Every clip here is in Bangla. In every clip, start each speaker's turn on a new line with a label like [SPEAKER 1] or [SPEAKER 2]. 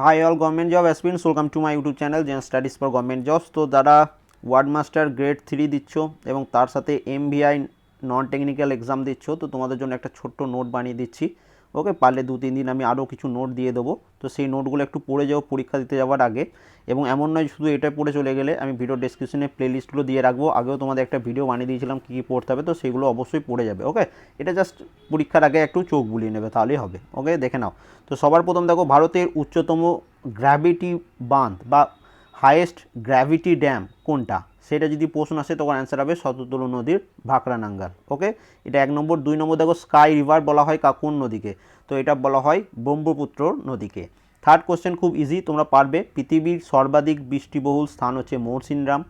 [SPEAKER 1] Hi all government job aspirants welcome to my YouTube channel Zen studies for government jobs তো যারা ওয়ার্ড মাস্টার গ্রেড থ্রি দিচ্ছ এবং তার সাথে এমভিআই নন টেকনিক্যাল এক্সাম দিচ্ছ, তো তোমাদের জন্য একটা ছোট্ট নোট বানিয়ে দিচ্ছি। ওকে, পারলে দু তিন দিন আমি আরও কিছু নোট দিয়ে দেবো। তো সেই নোটগুলো একটু পড়ে যাও, পরীক্ষা দিতে যাওয়ার আগে। এবং এমন নয় শুধু এটা পড়ে চলে গেলে, আমি ভিডিও ডেসক্রিপশনে প্লেলিস্টগুলো দিয়ে রাখব। আগেও তোমাদের একটা ভিডিও বানিয়ে দিয়েছিলাম কী কী পড়তে হবে, তো সেগুলো অবশ্যই পড়ে যাবে ওকে এটা জাস্ট পরীক্ষার আগে একটু চোখ বুলিয়ে নেবে, তাহলেই হবে ওকে দেখে নাও। তো সবার প্রথম দেখো, ভারতের উচ্চতম গ্র্যাভিটি বাঁধ বা হায়েস্ট গ্র্যাভিটি ড্যাম কোনটা? সেটা যদি প্রশ্ন আসে, তখন অ্যান্সার হবে শততলু নদীর ভাকরা নাঙ্গাল ওকে এটা এক নম্বর। দুই নম্বর, দেখো স্কাই রিভার বলা হয় কাকুন নদীকে। তো এটা বলা হয় ব্রহ্মপুত্র নদীকে। থার্ড কোশ্চেন খুব ইজি তোমরা পারবে। পৃথিবীর সর্বাধিক বৃষ্টিবহুল স্থান হচ্ছে মৌরসিনরাম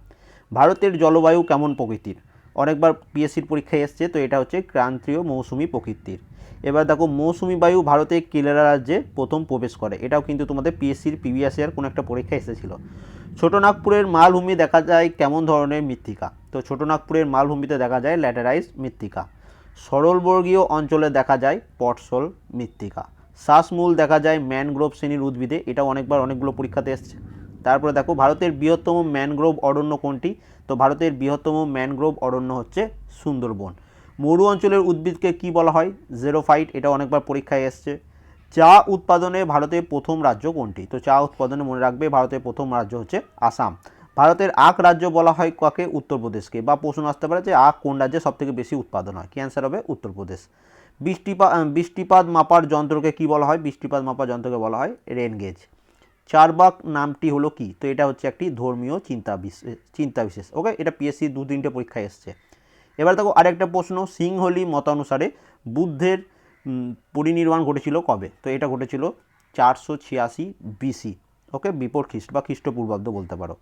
[SPEAKER 1] ভারতের জলবায়ু কেমন প্রকৃতির? অনেকবার পিএসসির পরীক্ষায় এসছে, তো এটা হচ্ছে ক্রান্তীয় মৌসুমি প্রকৃতির। এবার দেখো, মৌসুমি বায়ু ভারতে কেরালা রাজ্যে প্রথম প্রবেশ করে। এটাও কিন্তু তোমাদের পিএসসির প্রিভিয়াস ইয়ার কোনো একটা পরীক্ষা এসেছিল। ছোটনাগপুরের মালভূমি দেখা যায় কেমন ধরনের মৃত্তিকা? তো ছোটনাগপুরের মালভূমিতে দেখা যায় ল্যাটেরাইজ মৃত্তিকা। সরলবর্গীয় অঞ্চলে দেখা যায় পটসল মৃত্তিকা। শ্বাসমূল দেখা যায় ম্যানগ্রোভ শ্রেণির উদ্ভিদে। এটা অনেকবার অনেকগুলো পরীক্ষাতে এসছে। তারপরে দেখো ভারতের বৃহত্তম ম্যানগ্রোভ অরণ্য কোনটি? তো ভারতের বৃহত্তম ম্যানগ্রোভ অরণ্য হচ্ছে সুন্দরবন। মরু অঞ্চলের উদ্ভিদকে কি বলা হয়? জেরোফাইট এটা অনেকবার পরীক্ষায় এসছে। চা উৎপাদনে ভারতের প্রথম রাজ্য কোনটি? তো চা উৎপাদনে মনে রাখবে ভারতের প্রথম রাজ্য হচ্ছে আসাম। ভারতের আখ রাজ্য বলা হয় কাকে? উত্তরপ্রদেশকে। বা প্রশ্ন আসতে পারে যে আখ কোন রাজ্যে সবথেকে বেশি উৎপাদন হয়? কি অ্যান্সার হবে? উত্তরপ্রদেশ। বৃষ্টিপাত বৃষ্টিপাত মাপার যন্ত্রকে কি বলা হয়? বৃষ্টিপাত মাপার যন্ত্রকে বলা হয় রেন গেজ চারবাক নামটি হলো কি? তো এটা হচ্ছে একটি ধর্মীয় চিন্তা বিশেষ চিন্তা বিশেষ ওকে? এটা পিএসসি দু তিনটে পরীক্ষায় এসছে। এবার দেখো আরেকটা প্রশ্ন সিংহলি মতানুসারে বুদ্ধের উম, পরিনির্বাণ ঘটেছিল কবে? তো এটা ঘটেছিল চারশো ছিয়াশি বিসি ওকে? বিপর খ্রিস্ট বা খ্রিস্টপূর্বাব্দ বলতে পারো।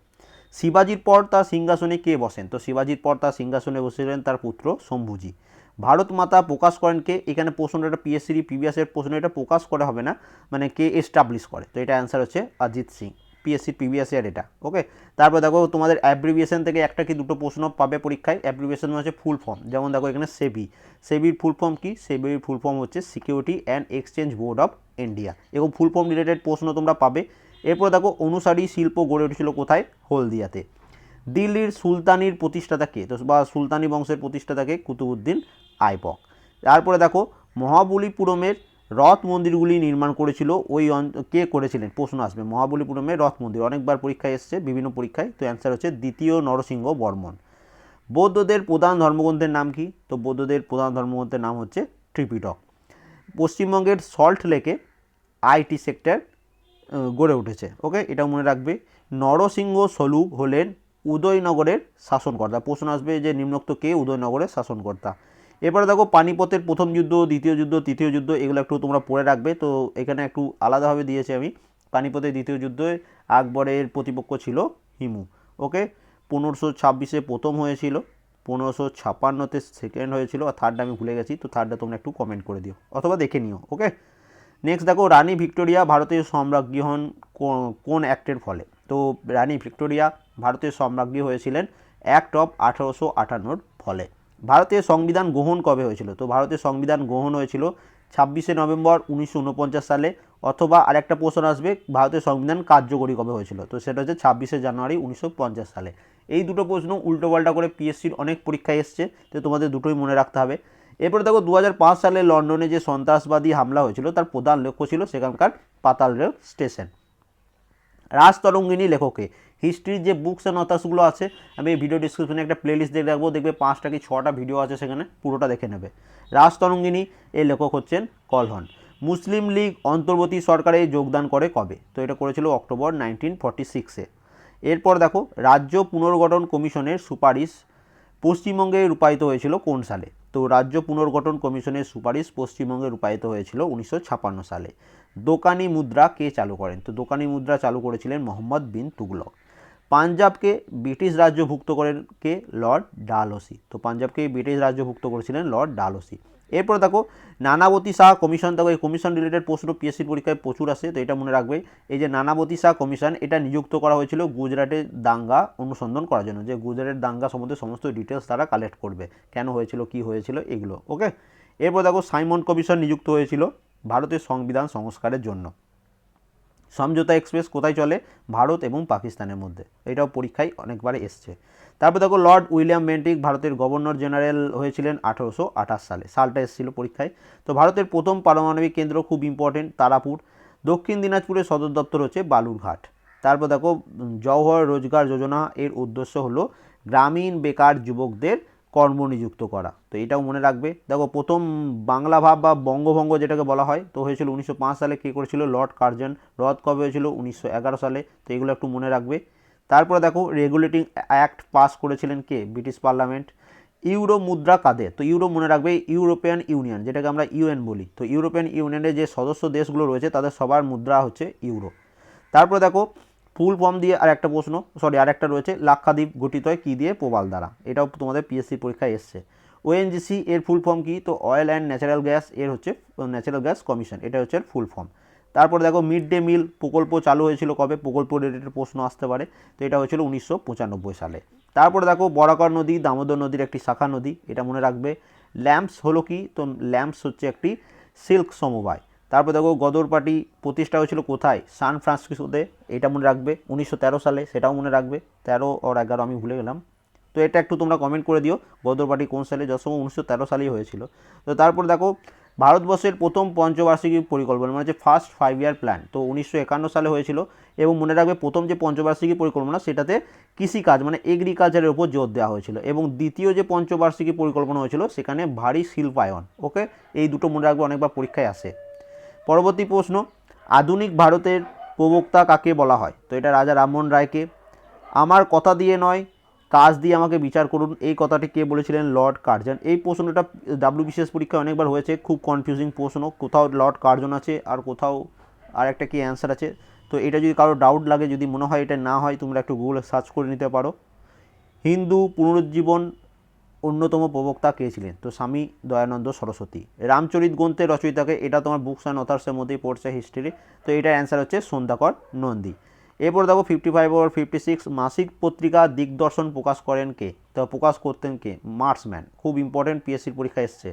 [SPEAKER 1] শিবাজির পর তার সিংহাসনে কে বসেন? তো শিবাজির পর তার সিংহাসনে বসেছিলেন তার পুত্র শম্ভুজি। ভারত মাতা প্রকাশ করেন কে? এখানে প্রশ্নটা একটা পিএসসির প্রিভিয়াসের প্রশ্ন, এটা প্রকাশ করা হবে না। মানে কে এস্টাবলিশ করে? তো এটা অ্যান্সার হচ্ছে অজিত সিং পিএসসির প্রিভিয়াস ইয়ার এটা ওকে তারপর দেখো, তোমাদের অ্যাব্রিভিয়েশন থেকে একটা কি দুটো প্রশ্ন পাবে পরীক্ষায়? অ্যাব্রিভিয়েশন হচ্ছে ফুল ফর্ম যেমন দেখো এখানে সেবি সেবির ফুল ফর্ম কি? সেবির ফুল ফর্ম হচ্ছে security and exchange board of India এরকম ফুল ফর্ম রিলেটেড প্রশ্ন তোমরা পাবে। এরপর দেখো, অনুসারী শিল্প গড়ে উঠেছিল কোথায়? হলদিয়াতে। দিল্লির সুলতানির প্রতিষ্ঠাতা কে? তো বা সুলতানি বংশের প্রতিষ্ঠাতাকে কুতুবুদ্দিন আইবক তারপরে দেখো, মহাবলীপুরমের রথ মন্দিরগুলি নির্মাণ করেছিল ওই কে করেছিলেন? প্রশ্ন আসবে। মহাবলীপুরমের রথ মন্দির। অনেকবার পরীক্ষায় এসছে, বিভিন্ন পরীক্ষায়। তো অ্যান্সার হচ্ছে দ্বিতীয় নরসিংহ বর্মন বৌদ্ধদের প্রধান ধর্মগ্রন্থের নাম কি? তো বৌদ্ধদের প্রধান ধর্মগ্রন্থের নাম হচ্ছে ত্রিপিটক। পশ্চিমবঙ্গের সল্ট লেকে আইটি সেক্টর গড়ে উঠেছে। ওকে এটা মনে রাখবে। নরসিংহ সলুগ হলেন উদয়নগরের শাসনকর্তা। প্রশ্ন আসবে যে নিম্নোক্ত কে উদয়নগরের শাসনকর্তা? এরপরে দেখো পানিপথের প্রথম যুদ্ধ, দ্বিতীয় যুদ্ধ, তৃতীয় যুদ্ধ, এগুলো একটু তোমরা পড়ে রাখবে। তো এখানে একটু আলাদাভাবে দিয়েছি আমি। পানিপথের দ্বিতীয় যুদ্ধে আকবরের প্রতিপক্ষ ছিল হিমু, ওকে? পনেরোশো ছাব্বিশে প্রথম হয়েছিল, পনেরোশো ছাপ্পান্নতে সেকেন্ড হয়েছিল, আর থার্ডটা আমি ভুলে গেছি, তো থার্ডটা তোমরা একটু কমেন্ট করে দিও, অথবা দেখে নিও, ওকে? নেক্সট দেখো, রানী ভিক্টোরিয়া ভারতীয় সম্রাজ্ঞী হন কোন অ্যাক্টের ফলে? তো রানী ভিক্টোরিয়া ভারতের সম্রাজ্ঞী হয়েছিলেন অ্যাক্ট অফ আঠারোশো আটান্নর ফলে। ভারতের সংবিধান গ্রহণ কবে হয়েছিল? তো ভারতের সংবিধান গ্রহণ হয়েছিল ছাব্বিশে নভেম্বর উনিশশো উনপঞ্চাশ সালে। অথবা আরেকটা প্রশ্ন আসবে ভারতের সংবিধান কার্যকরী কবে হয়েছিল? তো সেটা হচ্ছে ছাব্বিশে জানুয়ারি উনিশশো পঞ্চাশ সালে। এই দুটো প্রশ্ন উল্টোপাল্টা করে পিএসসির অনেক পরীক্ষায় এসছে, তো তোমাদের দুটোই মনে রাখতে হবে। এরপরে দেখো দু হাজার পাঁচ সালে লন্ডনে যে সন্ত্রাসবাদী হামলা হয়েছিল, তার প্রধান লক্ষ্য ছিল সেখানকার পাতাল রেল স্টেশন। রাজতরঙ্গিনী লেখকে। হিস্ট্রির যে বুকস অ্যান্ড অথার্সগুলো আছে, আমি এই ভিডিও ডিসক্রিপশনে একটা প্লেলিস্ট দিয়ে রাখব, দেখবে পাঁচটা কি ছটা ভিডিও আছে সেখানে, পুরোটা দেখে নেবে। রাজতরঙ্গিনী এর লেখক হচ্ছেন কলহন। মুসলিম লীগ অন্তর্বর্তী সরকারে যোগদান করে কবে? তো এটা করেছিল অক্টোবর নাইনটিন ফর্টি সিক্সে এরপর দেখো, রাজ্য পুনর্গঠন কমিশনের সুপারিশ পশ্চিমবঙ্গে রূপায়িত হয়েছিল কোন সালে? তো রাজ্য পুনর্গঠন কমিশনের সুপারিশ পশ্চিমবঙ্গে রূপায়িত হয়েছিল উনিশশো সালে। দোকানি মুদ্রা কে চালু করেন? তো দোকানি মুদ্রা চালু করেছিলেন মোহাম্মদ বিন তুগলক। পাঞ্জাবকে ব্রিটিশ রাজ্যভুক্ত করেন কে? Lord Dalhousie. তো পাঞ্জাবকে ব্রিটিশ রাজ্যভুক্ত করেছিলেন লর্ড ডালহসি। এরপর দেখো, নানাবতী শাহ কমিশন দেখো এই কমিশন রিলেটেড প্রশ্ন পিএসসির পরীক্ষায় প্রচুর আসে, তো এটা মনে রাখবে। এই যে নানাবতী শাহ কমিশন এটা নিযুক্ত করা হয়েছিল গুজরাটের দাঙ্গা অনুসন্ধান করার জন্য, যে গুজরাটের দাঙ্গা সম্বন্ধে সমস্ত ডিটেলস তারা কালেক্ট করবে, কেন হয়েছিল, কি হয়েছিল এগুলো ওকে এরপর দেখো, সাইমন কমিশন নিযুক্ত হয়েছিল ভারতের সংবিধান সংস্কারের জন্য। সমঝোতা এক্সপ্রেস কোথায় চলে? ভারত এবং পাকিস্তানের মধ্যে। এটাও পরীক্ষায় অনেকবার এসছে। তারপর দেখো লর্ড উইলিয়াম বেন্টিক ভারতের গভর্নর জেনারেল হয়েছিলেন আঠারোশো আঠাশ সালে। সালটা এসেছিল পরীক্ষায়। তো ভারতের প্রথম পারমাণবিক কেন্দ্র খুব ইম্পর্টেন্ট তারাপুর। দক্ষিণ দিনাজপুরের সদর দপ্তর হচ্ছে বালুরঘাট। তারপর দেখো, জওহর রোজগার যোজনা এর উদ্দেশ্য হলো গ্রামীণ বেকার যুবকদের কর্মনিযুক্ত করা। তো এটাও মনে রাখবে। দেখো, প্রথম বাংলা ভাব বা বঙ্গভঙ্গ যেটাকে বলা হয়, তো হয়েছিল উনিশশো পাঁচ সালে কে করেছিল? Lord Curzon. রদ কবে হয়েছিল? উনিশশো এগারো সালে। তো এগুলো একটু মনে রাখবে। তারপরে দেখো রেগুলেটিং অ্যাক্ট পাস করেছিলেন কে? ব্রিটিশ পার্লামেন্ট ইউরো মুদ্রা কাদের? তো ইউরো মনে রাখবে ইউরোপিয়ান ইউনিয়ন যেটাকে আমরা ইউএন বলি। তো ইউরোপিয়ান ইউনিয়নের যে সদস্য দেশগুলো রয়েছে, তাদের সবার মুদ্রা হচ্ছে ইউরো তারপরে দেখো ফুল ফর্ম দিয়ে আর একটা প্রশ্ন সরি আর একটা রয়েছে, লাক্ষাদ্বীপ গঠিত হয় কী দিয়ে? প্রবাল দ্বারা। এটাও তোমাদের পিএসসি পরীক্ষায় এসছে। ওএনজিসি এর ফুল ফর্ম কি? তো অয়েল অ্যান্ড ন্যাচারাল গ্যাস এর হচ্ছে ন্যাচারাল গ্যাস কমিশন এটা হচ্ছে ফুল ফর্ম তারপরে দেখো মিড ডে মিল প্রকল্প চালু হয়েছিল কবে? প্রকল্প রিলেটেড প্রশ্ন আসতে পারে। তো এটা হয়েছিল উনিশশো পঁচানব্বই সালে। তারপরে দেখো বরাকর নদী, দামোদর নদীর একটি শাখা নদী, এটা মনে রাখবে। ল্যাম্পস হলো কি? তো ল্যাম্পস হচ্ছে একটি সিল্ক সমবায়। তারপর দেখো গদর পার্টি প্রতিষ্ঠা হয়েছিল কোথায়? সান ফ্রান্সিসকোতে, এটা মনে রাখবে উনিশশো তেরো সালে, সেটাও মনে রাখবে। তেরো আর এগারো আমি ভুলে গেলাম। তো এটা একটু তোমরা কমেন্ট করে দিও গদর পার্টি কোন সালে? সময় উনিশশো তেরো সালেই হয়েছিল। তো তারপর দেখো ভারতবর্ষের প্রথম পঞ্চবার্ষিকী পরিকল্পনা মানে হচ্ছে ফার্স্ট ফাইভ ইয়ার প্ল্যান তো উনিশশো একান্ন সালে হয়েছিল এবং মনে রাখবে প্রথম যে পঞ্চবার্ষিকী পরিকল্পনা, সেটাতে কৃষিকাজ মানে এগ্রিকালচারের উপর জোর দেওয়া হয়েছিল। এবং দ্বিতীয় যে পঞ্চবার্ষিকী পরিকল্পনা হয়েছিল, সেখানে ভারী শিল্পায়ন ওকে এই দুটো মনে রাখবে অনেকবার পরীক্ষায় আসে। পরবর্তী প্রশ্ন, আধুনিক ভারতের প্রবক্তা কাকে বলা হয়? তো এটা রাজা রামমোহন রায়কে। আমার কথা দিয়ে নয় কাজ দিয়ে আমাকে বিচার করুন। এই কথাটি কে বলেছিলেন? Lord Curzon. এই প্রশ্নটা ডাব্লিউ বিশেষ পরীক্ষায় অনেকবার হয়েছে। খুব কনফিউজিং প্রশ্ন। কোথাও লর্ড কার্জন আছে আর কোথাও আর একটা কি অ্যান্সার আছে? তো এটা যদি কারও ডাউট লাগে, যদি মনে হয় এটা না হয়, তোমরা একটু গুগলে সার্চ করে নিতে পারো। হিন্দু পুনরুজ্জীবন অন্যতম প্রবক্তা কে ছিলেন? তো স্বামী দয়ানন্দ সরস্বতী। রামচরিত গ্রন্থের রচয়িতাকে, এটা তোমার বুকস অ্যান্ড অথার্সের মধ্যেই পড়ছে হিস্ট্রি তো এটার অ্যান্সার হচ্ছে সন্ধ্যাকর নন্দী। এরপর দেখো ফিফটি ফাইভ ওর ফিফটি সিক্স মাসিক পত্রিকা দিগদর্শন প্রকাশ করেন কে? তো প্রকাশ করতেন কে? মার্সম্যান খুব ইম্পর্টেন্ট পিএসসির পরীক্ষা এসছে।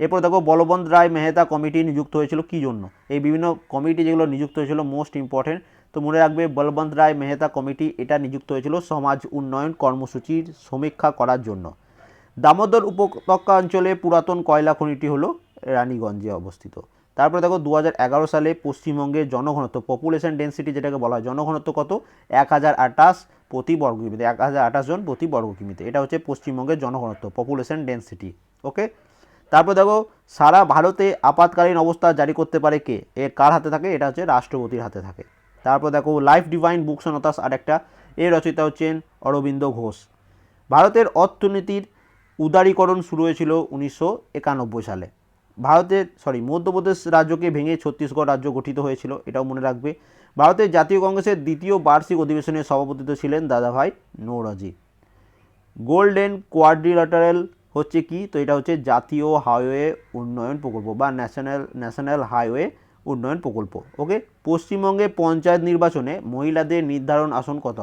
[SPEAKER 1] এরপর দেখো বলবন্ত রায় মেহতা কমিটি নিযুক্ত হয়েছিল কী জন্য? এই বিভিন্ন কমিটি যেগুলো নিযুক্ত হয়েছিল মোস্ট ইম্পর্টেন্ট তো মনে রাখবে বলবন্ত রায় মেহতা কমিটি এটা নিযুক্ত হয়েছিল সমাজ উন্নয়ন কর্মসূচির সমীক্ষা করার জন্য। দামোদর উপত্যকা অঞ্চলে পুরাতন কয়লা খনিটি হলো রানীগঞ্জে অবস্থিত। তারপরে দেখো দু হাজার এগারো সালে পশ্চিমবঙ্গের জনঘনত্ব পপুলেশন ডেন্সিটি যেটাকে বলা হয়, জনঘনত্ব কত? এক হাজার আটাশ প্রতি বর্গ কিমিতে এক হাজার আটাশ জন প্রতি বর্গ কিমিতে। এটা হচ্ছে পশ্চিমবঙ্গের জনঘনত্ব পপুলেশন ডেন্সিটি ওকে তারপর দেখো সারা ভারতে আপাতকালীন অবস্থা জারি করতে পারে কে? এর কার হাতে থাকে? এটা হচ্ছে রাষ্ট্রপতির হাতে থাকে। তারপর দেখো লাইফ ডিভাইন বুকস অন হতাশ আরেকটা এর রচয়িতা হচ্ছেন অরবিন্দ ঘোষ। ভারতের অর্থনীতির উদারীকরণ শুরু হয়েছিল উনিশশো একানব্বই সালে। ভারতের সরি মধ্যপ্রদেশ রাজ্যকে ভেঙে ছত্তিশগড় রাজ্য গঠিত হয়েছিল, এটাও মনে রাখবে। ভারতের জাতীয় কংগ্রেসের দ্বিতীয় বার্ষিক অধিবেশনে সভাপতিত্ব ছিলেন দাদাভাই নৌরাজি। গোল্ডেন কোয়াড্রিলাটারাল হচ্ছে কি? তো এটা হচ্ছে জাতীয় হাইওয়ে উন্নয়ন প্রকল্প বা ন্যাশনাল ন্যাশনাল হাইওয়ে উন্নয়ন প্রকল্প। ওকে? পশ্চিমবঙ্গে পঞ্চায়েত নির্বাচনে মহিলাদের নির্ধারণ আসন কত?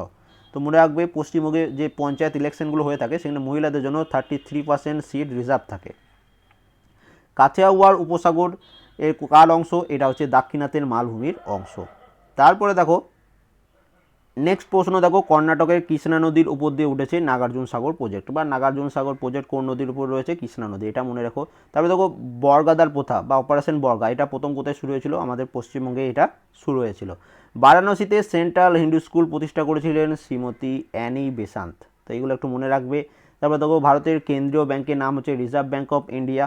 [SPEAKER 1] তো মনে রাখবে, পশ্চিমবঙ্গে যে পঞ্চায়েত ইলেকশনগুলো হয়ে থাকে, সেখানে মহিলাদের জন্য thirty three percent seat reserve থাকে। কাথিয়াওয়াড় উপসাগর এর কার অংশ, এটা হচ্ছে দাক্ষিণাত্যের মালভূমির অংশ। তারপরে দেখো নেক্সট প্রশ্ন দেখো, কর্ণাটকের কৃষ্ণা নদীর উপর দিয়ে উঠেছে নাগার্জুন সাগর প্রজেক্ট বা নাগার্জুন সাগর প্রজেক্ট কোন নদীর উপর রয়েছে? কৃষ্ণা নদী, এটা মনে রাখো। তারপরে দেখো, বর্গাদার প্রথা বা অপারেশন বর্গা, এটা প্রথম কোথায় শুরু হয়েছিল? আমাদের পশ্চিমবঙ্গে এটা শুরু হয়েছিল। বারাণসীতে সেন্ট্রাল হিন্দু স্কুল প্রতিষ্ঠা করেছিলেন শ্রীমতী অ্যানি বেসান্ত তো এগুলো একটু মনে রাখবে। তারপরে দেখো, ভারতের কেন্দ্রীয় ব্যাংকের নাম হচ্ছে Reserve Bank of India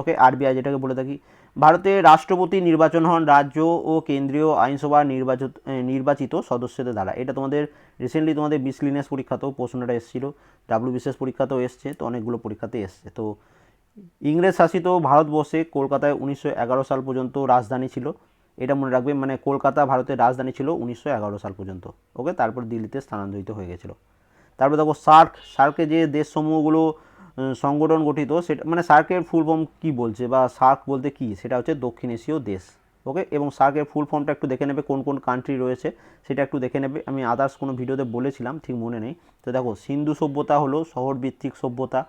[SPEAKER 1] okay, RBI যেটাকে বলে থাকি। ভারতের রাষ্ট্রপতি নির্বাচন হন, রাজ্য ও কেন্দ্রীয় আইনসভা নির্বাচিত নির্বাচিত সদস্যদের দ্বারা। এটা তোমাদের রিসেন্টলি তোমাদের বিসলিনেস পরীক্ষাতেও প্রশ্নটা এসেছিল ডাব্লিউ বিশেষ পরীক্ষাতেও এসছে, তো অনেকগুলো পরীক্ষাতে এসছে। তো ইংরেজ শাসিত ভারতবর্ষে কলকাতায় উনিশশো এগারো সাল পর্যন্ত রাজধানী ছিল। এটা মনে রাখবে মানে কলকাতা ভারতের রাজধানী ছিল উনিশশো এগারো সাল পর্যন্ত। ওকে, তারপর দিল্লিতে স্থানান্তরিত হয়ে গেছিল। তারপর দেখো সার্ক, সার্কে যে দেশসমূহগুলো সংগঠন গঠিত, সেটা মানে সার্কের ফুল ফর্ম কী বলছে বা সার্ক বলতে কী? সেটা হচ্ছে দক্ষিণ এশীয় দেশ, ওকে? এবং সার্কের ফুল ফর্মটা একটু দেখে নেবে কোন কোন কান্ট্রি রয়েছে, সেটা একটু দেখে নেবে। আমি আদার্স কোনো ভিডিওতে বলেছিলাম, ঠিক মনে নেই। তো দেখো, সিন্ধু সভ্যতা হলো শহর ভিত্তিক সভ্যতা।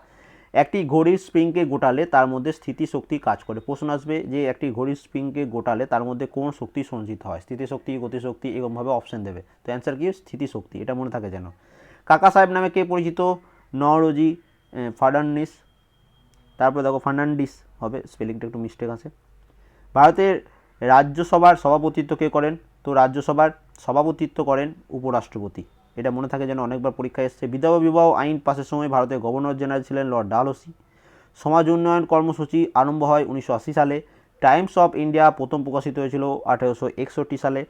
[SPEAKER 1] একটি ঘড়ির স্প্রিংকে গোটালে তার মধ্যে স্থিতিশক্তি কাজ করে। প্রশ্ন আসবে যে একটি ঘড়ির স্প্রিংকে গোটালে তার মধ্যে কোন শক্তি সঞ্চিত হয়? স্থিতিশক্তি, গতিশক্তি, এরকমভাবে অপশন দেবে। তো অ্যান্সার কি? স্থিতিশক্তি, এটা মনে থাকে যেন। কাকা সাহেব নামে কে পরিচিত? নরোজি ফার্নান্ডিস। তারপরে দেখো ফার্নান্ডিস হবে, স্পেলিংটা একটু মিস্টেক আছে। ভারতের রাজ্যসভার সভাপতিত্ব কে করেন? তো রাজ্যসভার সভাপতিত্ব করেন উপরাষ্ট্রপতি। এটা মনে থাকে যেন অনেকবার পরীক্ষায় এসছে। বিধবা বিবাহ আইন পাশের সময় ভারতের গভর্নর জেনারেল ছিলেন লর্ড ডালহৌসি। সমাজ উন্নয়ন কর্মসূচি আরম্ভ হয় উনিশশো আশি সালে। টাইমস অফ ইন্ডিয়া প্রথম প্রকাশিত হয়েছিল আঠেরোশো একষট্টি সালে।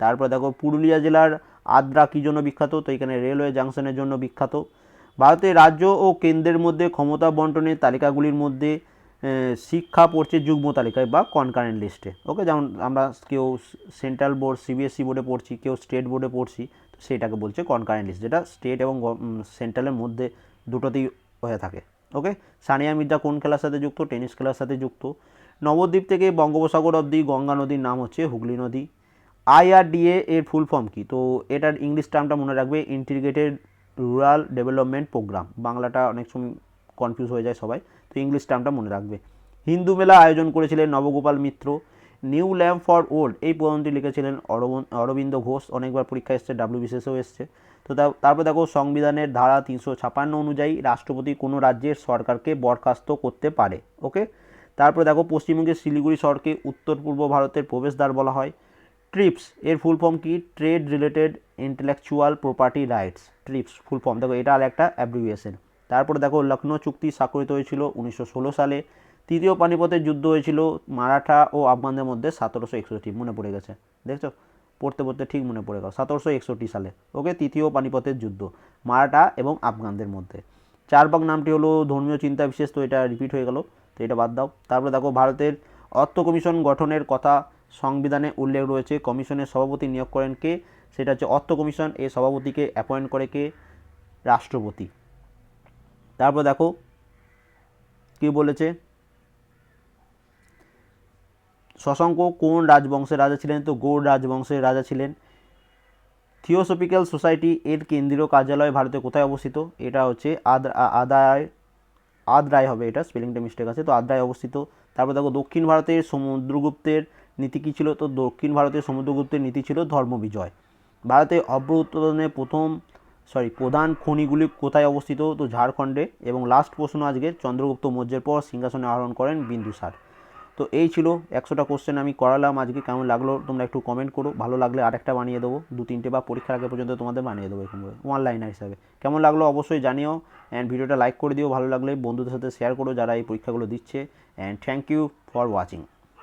[SPEAKER 1] তারপর দেখো পুরুলিয়া জেলার আদ্রা কী জন্য বিখ্যাত? তো এখানে রেলওয়ে জাংশনের জন্য বিখ্যাত। ভারতের রাজ্য ও কেন্দ্রের মধ্যে ক্ষমতা বন্টনের তালিকাগুলির মধ্যে শিক্ষা পড়ছে যুগ্ম তালিকায় বা কনকারেন্ট লিস্টে ওকে যেমন আমরা কেউ সেন্ট্রাল বোর্ড সিবিএসসি বোর্ডে পড়ছি, কেউ স্টেট বোর্ডে পড়ছি, তো সেটাকে বলছে কনকারেন্ট লিস্ট যেটা স্টেট এবং সেন্ট্রালের মধ্যে দুটোতেই হয়ে থাকে। ওকে সানিয়া মির্জা কোন খেলার সাথে যুক্ত? টেনিস খেলার সাথে যুক্ত। নবদ্বীপ থেকে বঙ্গোপসাগর অবধি গঙ্গা নদীর নাম হচ্ছে হুগলি নদী। আইআরডিএ এর ফুল ফর্ম কি? তো এটার ইংলিশ টার্মটা মনে রাখবে ইন্টিগ্রেটেড রুরাল ডেভেলপমেন্ট প্রোগ্রাম বাংলাটা অনেক সময় কনফিউজ হয়ে যায় সবাই, তো ইংলিশ টার্মটা মনে রাখবে। হিন্দু মেলা আয়োজন করেছিলেন Nabagopal Mitra. New lamp for old এই প্রবন্ধটি লিখেছিলেন অরবিন্দ ঘোষ। অনেকবার পরীক্ষা এসছে ডাব্লিউবিসিএসও এসছে। তো তারপর দেখো সংবিধানের ধারা তিনশো ছাপান্ন অনুযায়ী রাষ্ট্রপতি কোনো রাজ্যের সরকারকে বরখাস্ত করতে পারে ওকে তারপরে দেখো পশ্চিমবঙ্গের শিলিগুড়ি শহরকে উত্তর পূর্ব ভারতের প্রবেশদ্বার বলা হয়। ট্রিপস এর ফুল ফর্ম কি? Trade related intellectual property rights TRIPS full form দেখো, এটা আর একটা অ্যাব্রিভিয়েশন তারপরে দেখো, লখনৌ চুক্তি স্বাক্ষরিত হয়েছিল উনিশশো ষোলো সালে। তৃতীয় পানিপথের যুদ্ধ হয়েছিল মারাঠা ও আফগানদের মধ্যে সতেরোশো একষট্টি, মনে পড়ে গেছে। দেখছ? পড়তে পড়তে ঠিক মনে পড়ে গেল। সতেরোশো একষট্টি সালে। ওকে, তৃতীয় পানিপথের যুদ্ধ, মারাঠা এবং আফগানদের মধ্যে। চারবাগ নামটি হলো ধর্মীয় চিন্তা বিশেষ, তো এটা রিপিট হয়ে গেল। তো এটা বাদ দাও। তারপরে দেখো, ভারতের অর্থ কমিশন গঠনের কথা সংবিধানে উল্লেখ রয়েছে, কমিশনের সভাপতি নিয়োগ করেন কে? সেটা হচ্ছে অর্থ কমিশন এই সভাপতিকে অ্যাপয়েন্ট করে কে? রাষ্ট্রপতি। তারপর দেখো, কি বলেছে? শশাঙ্ক কোন রাজবংশের রাজা ছিলেন? তো গৌড় রাজবংশের রাজা ছিলেন। থিওসফিক্যাল সোসাইটি এর কেন্দ্রীয় কার্যালয় ভারতে কোথায় অবস্থিত? এটা হচ্ছে আদ আদায় আদ্রায় হবে এটা স্পেলিংটা মিস্টেক আছে। তো আদ্রায় অবস্থিত। তারপর দেখো, দক্ষিণ ভারতের সমুদ্রগুপ্তের নীতি কী ছিল? তো দক্ষিণ ভারতের সমুদ্রগুপ্তের নীতি ছিল ধর্ম বিজয়। ভারতে অভ্র উৎপাদনে প্রথম সরি প্রধান খনিগুলি কোথায় অবস্থিত? তো ঝাড়খণ্ডে। এবং লাস্ট প্রশ্ন আজকে, চন্দ্রগুপ্ত মৌর্যের পর সিংহাসনে আরোহণ করেন বিন্দুসার। তো এই ছিল একশোটা কোশ্চেন আমি করালাম আজকে। কেমন লাগল তোমরা একটু কমেন্ট করো। ভালো লাগলে আরেকটা বানিয়ে দেবো। দু, তিনটে বা পরীক্ষার আগে পর্যন্ত তোমাদের বানিয়ে দেবো এরকম ওয়ান লাইনার হিসাবে। কেমন লাগল অবশ্যই জানিও। অ্যান্ড ভিডিওটা লাইক করে দিও। ভালো লাগলে বন্ধুদের সাথে শেয়ার করো যারা এই পরীক্ষাগুলো দিচ্ছে। And thank you for watching